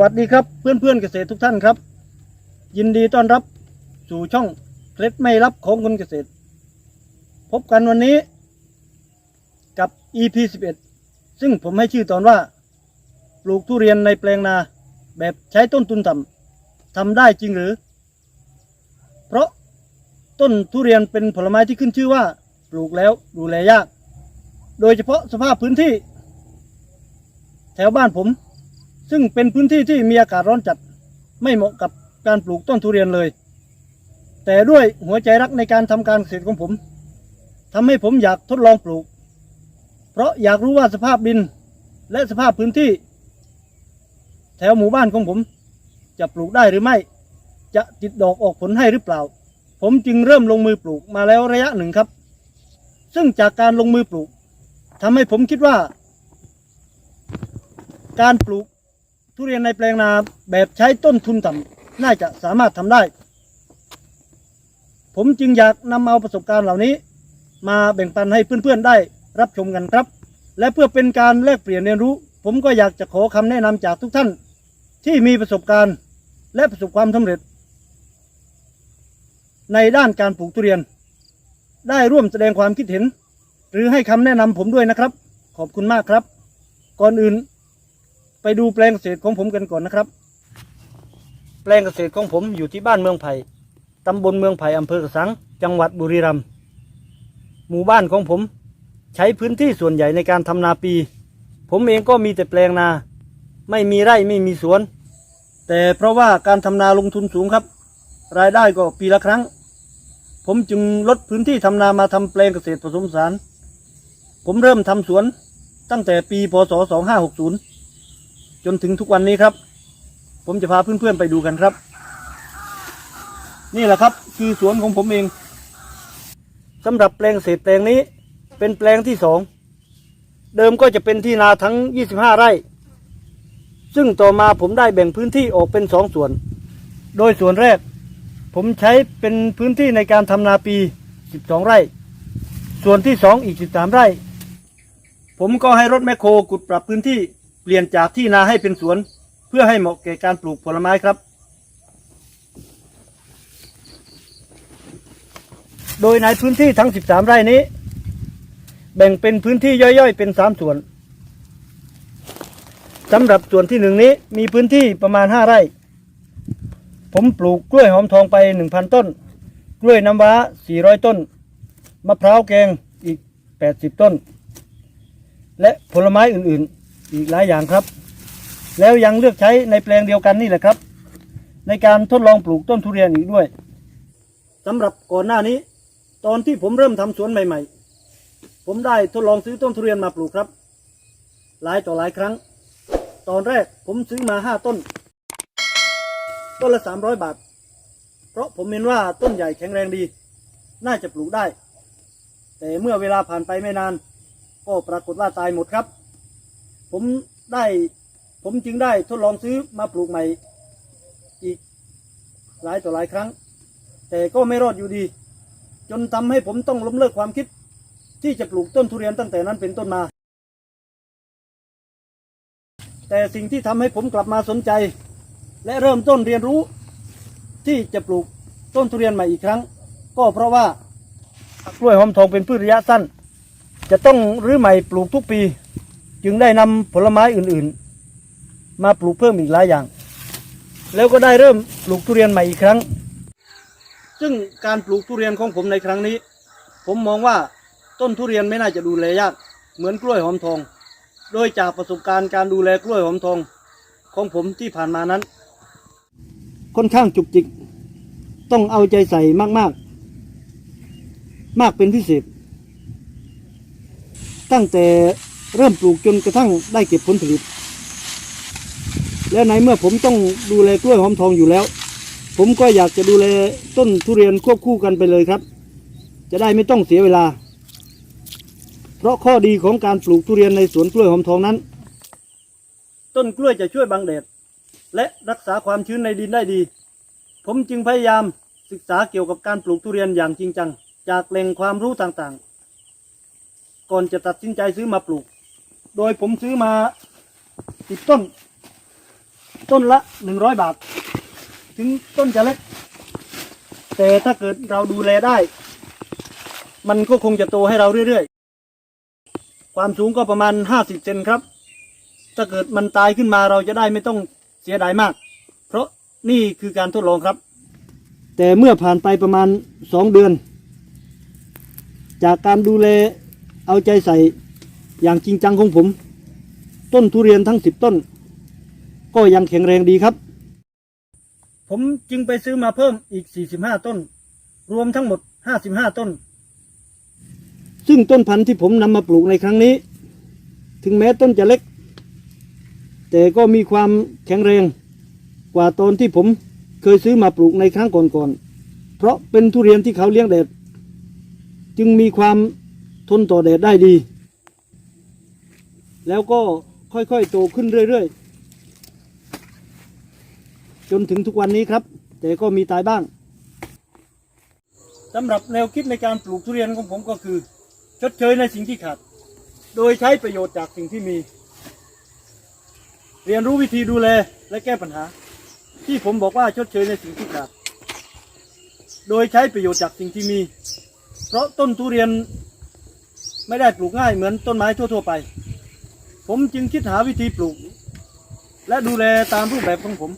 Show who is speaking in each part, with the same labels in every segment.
Speaker 1: วัสดีครับเพื่อนเพื่อนเกษตรทุกท่านครับ ยินดีต้อนรับสู่ช่องเคล็ดไม่ลับของคนเกษตร พบกันวันนี้กับ EP 11 ซึ่งผมให้ชื่อตอนว่า ปลูกทุเรียนในแปลงนาแบบใช้ต้นทุนต่ำทำได้จริงหรือ เพราะต้นทุเรียนเป็นผลไม้ที่ขึ้นชื่อว่า ปลูกแล้วดูแลยาก โดยเฉพาะสภาพพื้นที่ แถวบ้านผม ซึ่งเป็นพื้นที่ที่มีอากาศร้อนจัดไม่เหมาะกับการปลูกต้นทุเรียนเลย แต่ด้วยหัวใจรักในการทำการเกษตรของผมทำให้ผมอยากทดลองปลูก เพราะอยากรู้ว่าสภาพดินและสภาพพื้นที่ แถวหมู่บ้านของผม จะปลูกได้หรือไม่ จะติดดอกออกผลให้หรือเปล่า ผมจึงเริ่มลงมือปลูกมาแล้วระยะหนึ่งครับ ซึ่งจากการลงมือปลูกทำให้ผมคิดว่า การปลูก ทุเรียนในแปลงนาแบบใช้ต้นทุนต่ำน่าจะสามารถทำได้ ผมจึงอยากนำเอาประสบการณ์เหล่านี้ มาแบ่งปันให้เพื่อนๆได้รับชมกันครับ และเพื่อเป็นการแลกเปลี่ยนเรียนรู้ ผมก็อยากจะขอคำแนะนำจากทุกท่าน ที่มีประสบการณ์และประสบความสำเร็จ ในด้านการปลูกทุเรียน ได้ร่วมแสดงความคิดเห็น หรือให้คำแนะนำผมด้วยนะครับ ขอบคุณมากครับ ก่อนอื่น ไปดูแปลงเกษตรของผมกันก่อนนะครับ แปลงเกษตรของผมอยู่ที่บ้านเมืองไผ่ตำบลเมืองไผ่อำเภอกระสัง จังหวัดบุรีรัมย์หมู่บ้านของผม ใช้พื้นที่ส่วนใหญ่ในการทำนาปี ผมเองก็มีแต่แปลงนา ไม่มีไร่ไม่มีสวน แต่เพราะว่าการทำนาลงทุนสูงครับ รายได้ก็ปีละครั้ง ผมจึงลดพื้นที่ทำนามาทำแปลงเกษตรผสมสานผมเริ่มทำสวนตั้งแต่ปีพศ2560 จนถึงทุกวันนี้ครับ ผมจะพาเพื่อนๆไปดูกันครับ นี่แหละครับคือสวนของผมเองสำหรับแปลงเกษแปลงนี้ เป็นแปลงที่สองเดิมก็จะเป็นที่นาทั้ง 25 ไร่ ซึ่งต่อมาผมได้แบ่งพื้นที่ออกเป็นสองส่วน โดยส่วนแรก ผมใช้เป็นพื้นที่ในการทำนาปี 12 ไร่ ส่วนที่สองอีก 13 ไร่ ผมก็ให้รถแมคโครขุดปรับพื้นที่ ลี่ยนจากที่นาให้เป็นสวน เพื่อให้เหมาะแก่การปลูกผลไม้ครับ โดยในพื้นที่ทั้ง 13 ไร่นี้ แบ่งเป็นพื้นที่ย่อยๆ เป็น 3 ส่วนสำหรับส่วนที่หนึ่งนี้มีพื้นที่ประมาณ 5 ไร่ ผมปลูกกล้วยหอมทองไป 1,000 ต้น กล้วยน้ำว้า 400 ต้น มะพร้าวแกงอีก 80 ต้น และผลไม้อื่นๆ อีกหลายอย่างครับ แล้วยังเลือกใช้ในแปลงเดียวกันนี่แหละครับ ในการทดลองปลูกต้นทุเรียนอีกด้วยสำหรับก่อนหน้านี้ ตอนที่ผมเริ่มทำสวนใหม่ ๆ ผมได้ทดลองซื้อต้นทุเรียนมาปลูกครับ หลายต่อหลายครั้ง ตอนแรกผมซื้อมาห้าต้น ต้นละสามร้อยบาท เพราะผมเห็นว่าต้นใหญ่แข็งแรงดี น่าจะปลูกได้ แต่เมื่อเวลาผ่านไปไม่นาน ก็ปรากฏว่าตายหมดครับ ผมได้ ผมจึงได้ทดลองซื้อมาปลูกใหม่ อีกหลายต่อหลายครั้ง แต่ก็ไม่รอดอยู่ดี จนทำให้ผมต้องล้มเลิกความคิด ที่จะปลูกต้นทุเรียนตั้งแต่นั้นเป็นต้นมา แต่สิ่งที่ทำให้ผมกลับมาสนใจ และเริ่มต้นเรียนรู้ ที่จะปลูกต้นทุเรียนใหม่อีกครั้ง ก็เพราะว่ากล้วยหอมทองเป็นพืชระยะสั้น จะต้องรื้อใหม่ปลูกทุกปี จึงได้นำผลไม้อื่นๆ มาปลูกเพิ่มอีกหลายอย่าง แล้วก็ได้เริ่มปลูกทุเรียนใหม่อีกครั้ง ซึ่งการปลูกทุเรียนของผมในครั้งนี้ ผมมองว่าต้นทุเรียนไม่น่าจะดูแลยากเหมือนกล้วยหอมทอง โดยจากประสบการณ์การดูแลกล้วยหอมทอง ของผมที่ผ่านมานั้น ค่อนข้างจุกจิก ต้องเอาใจใส่มากๆมากเป็นพิเศษตั้งแต่ เริ่มปลูกจนกระทั่งได้เก็บผลผลิต และในเมื่อผมต้องดูแลกล้วยหอมทองอยู่แล้ว ผมก็อยากจะดูแลต้นทุเรียนควบคู่กันไปเลยครับ จะได้ไม่ต้องเสียเวลา เพราะข้อดีของการปลูกทุเรียนในสวนกล้วยหอมทองนั้น ต้นกล้วยจะช่วยบังแดดและรักษาความชื้นในดินได้ดี ผมจึงพยายามศึกษาเกี่ยวกับการปลูกทุเรียนอย่างจริงจัง จากแหล่งความรู้ต่างๆ ก่อนจะตัดสินใจซื้อมาปลูก โดยผมซื้อมาติดต้น ต้นละหนึ่งร้อยบาท ถึงต้นจะเล็ก แต่ถ้าเกิดเราดูแลได้ มันก็คงจะโตให้เราเรื่อยๆ ความสูงก็ประมาณห้าสิบเซนครับ ถ้าเกิดมันตายขึ้นมาเราจะได้ไม่ต้องเสียดายมาก เพราะนี่คือการทดลองครับ แต่เมื่อผ่านไปประมาณสองเดือน จากการดูแลเอาใจใส่ อย่างจริงจังของผม ต้นทุเรียนทั้งสิบต้น ก็ยังแข็งแรงดีครับ ผมจึงไปซื้อมาเพิ่มอีก 45 ต้น รวมทั้งหมด 55 ต้น ซึ่งต้นพันธุ์ที่ผมนำมาปลูกในครั้งนี้ ถึงแม้ต้นจะเล็ก แต่ก็มีความแข็งแรงกว่าตอนที่ผมเคยซื้อมาปลูกในครั้งก่อนๆ เพราะเป็นทุเรียนที่เขาเลี้ยงแดด จึงมีความทนต่อแดดได้ดี แล้วก็ค่อยๆโตขึ้นเรื่อยๆ จนถึงทุกวันนี้ครับ แต่ก็มีตายบ้างสำหรับแนวคิดในการปลูกทุเรียนของผมก็คือ ชดเชยในสิ่งที่ขาด โดยใช้ประโยชน์จากสิ่งที่มี เรียนรู้วิธีดูแลและแก้ปัญหา ที่ผมบอกว่าชดเชยในสิ่งที่ขาด โดยใช้ประโยชน์จากสิ่งที่มี เพราะต้นทุเรียนไม่ได้ปลูกง่ายเหมือนต้นไม้ทั่ว ๆ ไป ผมจึงคิดหาวิธีปลูก และดูแลตามรูปแบบของผม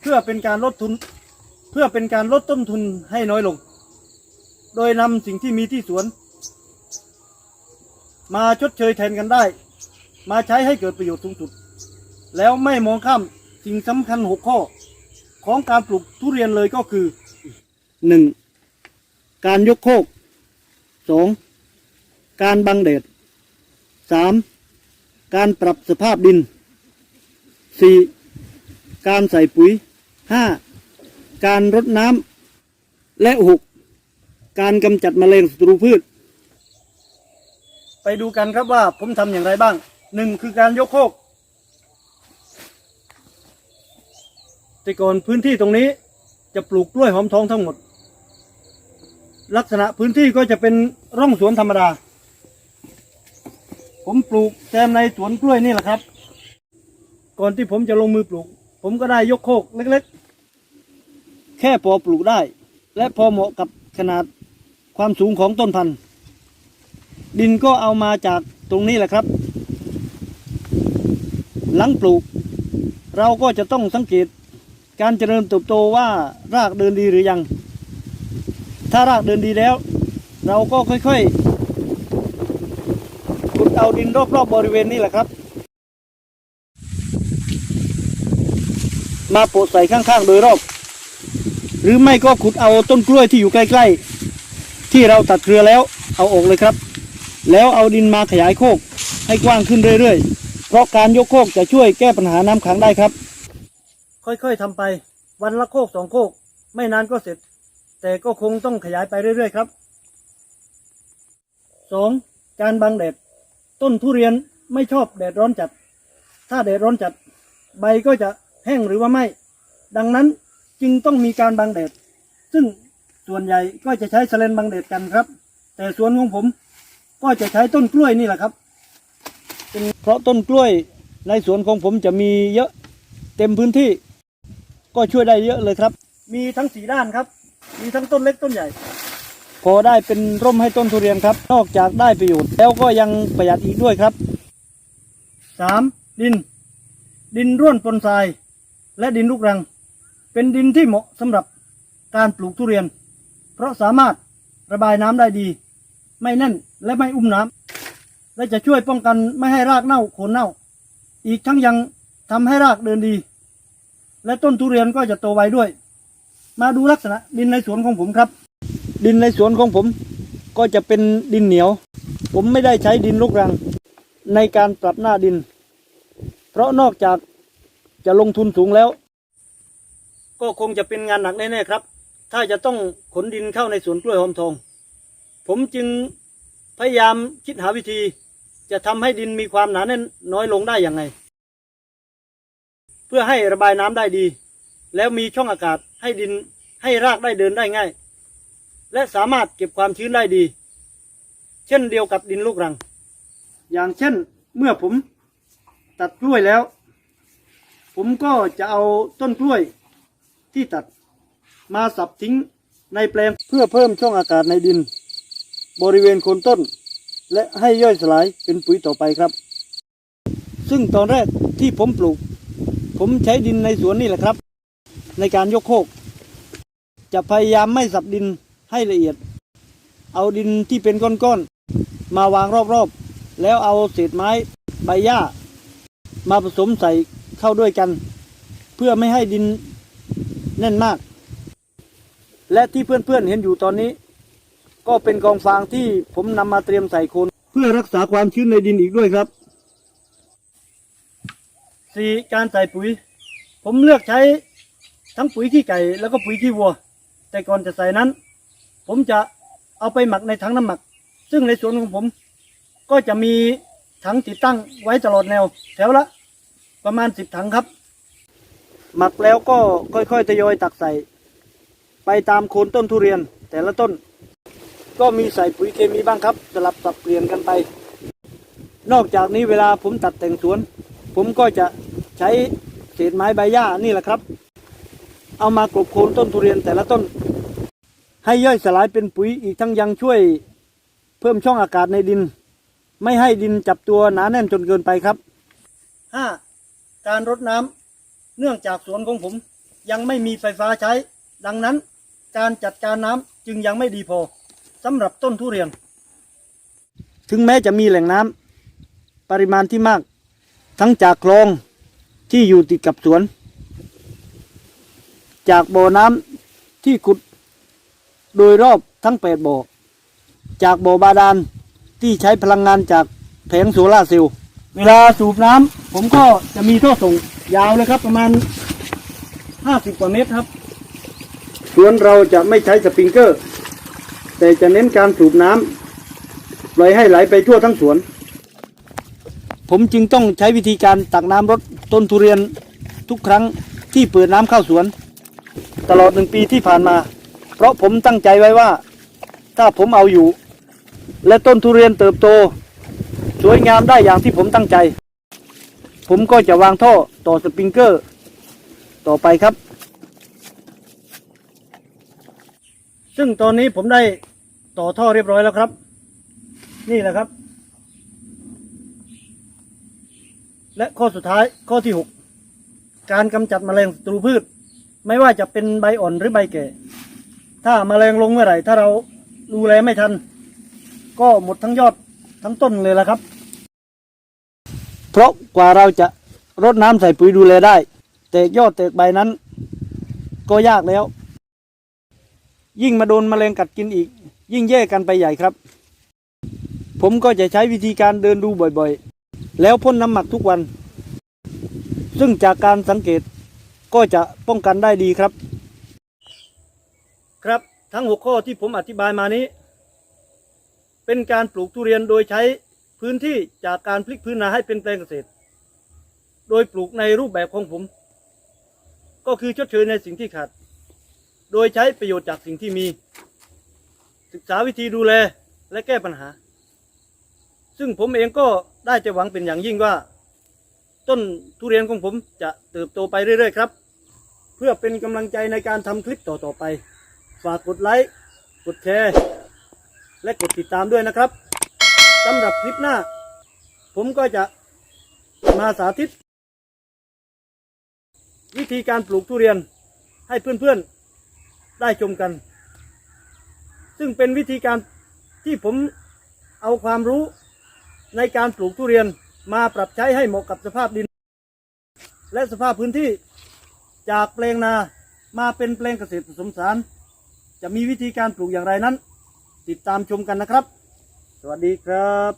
Speaker 1: เพื่อเป็นการลดทุน เพื่อเป็นการลดต้นทุนให้น้อยลง โดยนำสิ่งที่มีที่สวน มาชดเชยแทนกันได้ มาใช้ให้เกิดประโยชน์สูงสุด แล้วไม่มองข้ามสิ่งสำคัญหกข้อ ของการปลูกทุเรียนเลยก็คือหนึ่งการยกโคกสองการบังแดดสาม การปรับสภาพดินสี่การใส่ปุ๋ยห้าการรดน้ำและหกการกำจัดแมลงศัตรูพืช ไปดูกันครับว่าผมทำอย่างไรบ้างหนึ่งคือการยกโคกแต่ก่อนพื้นที่ตรงนี้จะปลูกกล้วยหอมทองทั้งหมด ลักษณะพื้นที่ก็จะเป็นร่องสวนธรรมดา ผมปลูกแซมในสวนกล้วยนี่แหละครับ ก่อนที่ผมจะลงมือปลูก ผมก็ได้ยกโคกเล็กๆ แค่พอปลูกได้ และพอเหมาะกับขนาดความสูงของต้นพันธุ์ ดินก็เอามาจากตรงนี้แหละครับ หลังปลูก เราก็จะต้องสังเกตการเจริญเติบโตว่ารากเดินดีหรือยัง ถ้ารากเดินดีแล้ว เราก็ค่อยๆ เอาดินรอบๆบบริเวณนี้แหละครับ มาโปะใส่ข้างๆโดยรอบ หรือไม่ก็ขุดเอาต้นกล้วยที่อยู่ใกล้ๆ ที่เราตัดเครือแล้วเอาออกเลยครับ แล้วเอาดินมาขยายโคกให้กว้างขึ้นเรื่อยๆ เพราะการยกโคกจะช่วยแก้ปัญหาน้ำขังได้ครับ ค่อยๆทำไป วันละโคกสองโคก ไม่นานก็เสร็จ แต่ก็คงต้องขยายไปเรื่อยๆครับสองการบังแดด ต้นทุเรียนไม่ชอบแดดร้อนจัด ถ้าแดดร้อนจัด ใบก็จะแห้งหรือว่าไม่ ดังนั้นจึงต้องมีการบังแดด ซึ่งส่วนใหญ่ก็จะใช้สเลนบังแดดกันครับ แต่สวนของผมก็จะใช้ต้นกล้วยนี่แหละครับเป็นเพราะต้นกล้วยในสวนของผมจะมีเยอะเต็มพื้นที่ ก็ช่วยได้เยอะเลยครับ มีทั้งสีด้านครับ มีทั้งต้นเล็กต้นใหญ่ พอได้เป็นร่มให้ต้นทุเรียนครับ นอกจากได้ประโยชน์แล้วก็ยังประหยัดอีกด้วยครับสามดิน ดินร่วนปนทราย และดินลูกรัง เป็นดินที่เหมาะสำหรับการปลูกทุเรียน เพราะสามารถระบายน้ำได้ดี ไม่แน่นและไม่อุ้มน้ำและจะช่วยป้องกันไม่ให้รากเน่าโคนเน่า อีกทั้งยังทำให้รากเดินดี และต้นทุเรียนก็จะโตไวด้วย มาดูลักษณะดินในสวนของผมครับ ดินในสวนของผม ก็จะเป็นดินเหนียว ผมไม่ได้ใช้ดินลูกรัง ในการปรับหน้าดิน เพราะนอกจากจะลงทุนสูงแล้ว ก็คงจะเป็นงานหนักแน่ๆครับ ถ้าจะต้องขนดินเข้าในสวนกล้วยหอมทอง ผมจึงพยายามคิดหาวิธี จะทำให้ดินมีความหนาแน่นน้อยลงได้อย่างไงเพื่อให้ระบายน้ำได้ดี แล้วมีช่องอากาศให้ดินให้รากได้เดินได้ง่าย และสามารถเก็บความชื้นได้ดี เช่นเดียวกับดินลูกรัง อย่างเช่นเมื่อผมตัดกล้วยแล้วผผมก็จะเอาต้นกล้วยที่ตัดมาสับทิ้งในแปลงเพื่อเพิ่มช่องอากาศในดิน บริเวณโคนต้น และให้ย่อยสลายเป็นปุ๋ยต่อไปครับ ซึ่งตอนแรกที่ผมปลูก ผมใช้ดินในสวนนี่แหละครับ ในการยกโคก จะพยายามไม่สับดิน ให้ละเอียด เอาดินที่เป็นก้อนๆ มาวางรอบๆ แล้วเอาเศษไม้ใบหญ้า มาผสมใส่เข้าด้วยกัน เพื่อไม่ให้ดินแน่นมาก และที่เพื่อนๆเห็นอยู่ตอนนี้ ก็เป็นกองฟางที่ผมนำมาเตรียมใส่โคนเพื่อรักษาความชื้นในดินอีกด้วยครับสีการใส่ปุ๋ย ผมเลือกใช้ทั้งปุ๋ยขี้ไก่แล้วก็ปุ๋ยขี้วัว แต่ก่อนจะใส่นั้น ผมจะเอาไปหมักในถังน้ำหมัก ซึ่งในสวนของผม ก็จะมีถังติดตั้งไว้ตลอดแนว แถวละ ประมาณสิบถังครับ หมักแล้วก็ค่อยๆทยอยตักใส่ ไปตามโคนต้นทุเรียน แต่ละต้น ก็มีใส่ปุ๋ยเคมีบ้างครับ สลับสับเปลี่ยนกันไป นอกจากนี้เวลาผมตัดแต่งสวน ผมก็จะใช้เศษไม้ใบหญ้านี่แหละครับ เอามากลบโคนต้นทุเรียนแต่ละต้น ให้ย่อยสลายเป็นปุ๋ยอีกทั้งยังช่วยเพิ่มช่องอากาศในดิน ไม่ให้ดินจับตัวหนาแน่นจนเกินไปครับห้าการรดน้ำเนื่องจากสวนของผม ยังไม่มีไฟฟ้าใช้ ดังนั้น การจัดการน้ำจึงยังไม่ดีพอสำหรับต้นทุเรียน ถึงแม้จะมีแหล่งน้ำปริมาณที่มาก ทั้งจากคลองที่อยู่ติดกับสวน จากบ่อน้ำที่ขุด โดยรอบทั้งแปดบ่อจากบ่อบาดาลที่ใช้พลังงานจากแผงโซลาร์เซลล์เวลาสูบน้ำผมก็จะมีท่อส่งยาวเลยครับ ประมาณห้าสิบกว่าเมตรครับสวนเราจะไม่ใช้สปริงเกอร์ แต่จะเน้นการสูบน้ำปล่อยให้ไหลไปทั่วทั้งสวน ผมจึงต้องใช้วิธีการตักน้ำรดต้นทุเรียนทุกครั้งที่เปิดน้ำเข้าสวน ตลอดหนึ่งปีที่ผ่านมา เพราะผมตั้งใจไว้ว่า ถ้าผมเอาอยู่ และต้นทุเรียนเติบโต สวยงามได้อย่างที่ผมตั้งใจ ผมก็จะวางท่อต่อสปริงเกอร์ ต่อไปครับ ซึ่งตอนนี้ผมได้ต่อท่อเรียบร้อยแล้วครับ นี่แหละครับ และข้อสุดท้ายข้อที่หกการกำจัดแมลงศัตรูพืช ไม่ว่าจะเป็นใบอ่อนหรือใบแก่ ถ้าแมลงลงเมื่อไหร่ ถ้าเราดูแลไม่ทัน ก็หมดทั้งยอดทั้งต้นเลยละครับ เพราะกว่าเราจะรดน้ำใส่ปุ๋ยดูแลได้ แตกยอดแตกใบนั้น ก็ยากแล้ว ยิ่งมาโดนแมลงกัดกินอีก ยิ่งแย่กันไปใหญ่ครับ ผมก็จะใช้วิธีการเดินดูบ่อยๆ แล้วพ่นน้ำหมักทุกวัน ซึ่งจากการสังเกตก็จะป้องกันได้ดีครับ ครับทั้งหกข้อที่ผมอธิบายมานี้ เป็นการปลูกทุเรียนโดยใช้พื้นที่จากการพลิกพื้นนาให้เป็นแปลงเกษตร โดยปลูกในรูปแบบของผม ก็คือชดเชยในสิ่งที่ขาด โดยใช้ประโยชน์จากสิ่งที่มี ศึกษาวิธีดูแลและแก้ปัญหา ซึ่งผมเองก็ได้จะหวังเป็นอย่างยิ่งว่า ต้นทุเรียนของผมจะเติบโตไปเรื่อยๆครับ เพื่อเป็นกำลังใจในการทำคลิปต่อๆไป ฝากกดไลค์ กดแชร์ และกดติดตามด้วยนะครับสำหรับคลิปหน้า ผมก็จะมาสาธิต วิธีการปลูกทุเรียนให้เพื่อนๆได้ชมกัน ซึ่งเป็นวิธีการที่ผมเอาความรู้ในการปลูกทุเรียนมาปรับใช้ให้เหมาะกับสภาพดิน และสภาพพื้นที่จากแปลงนามาเป็นแปลงเกษตรผสมสาน จะมีวิธีการปลูกอย่างไรนั้น ติดตามชมกันนะครับ สวัสดีครับ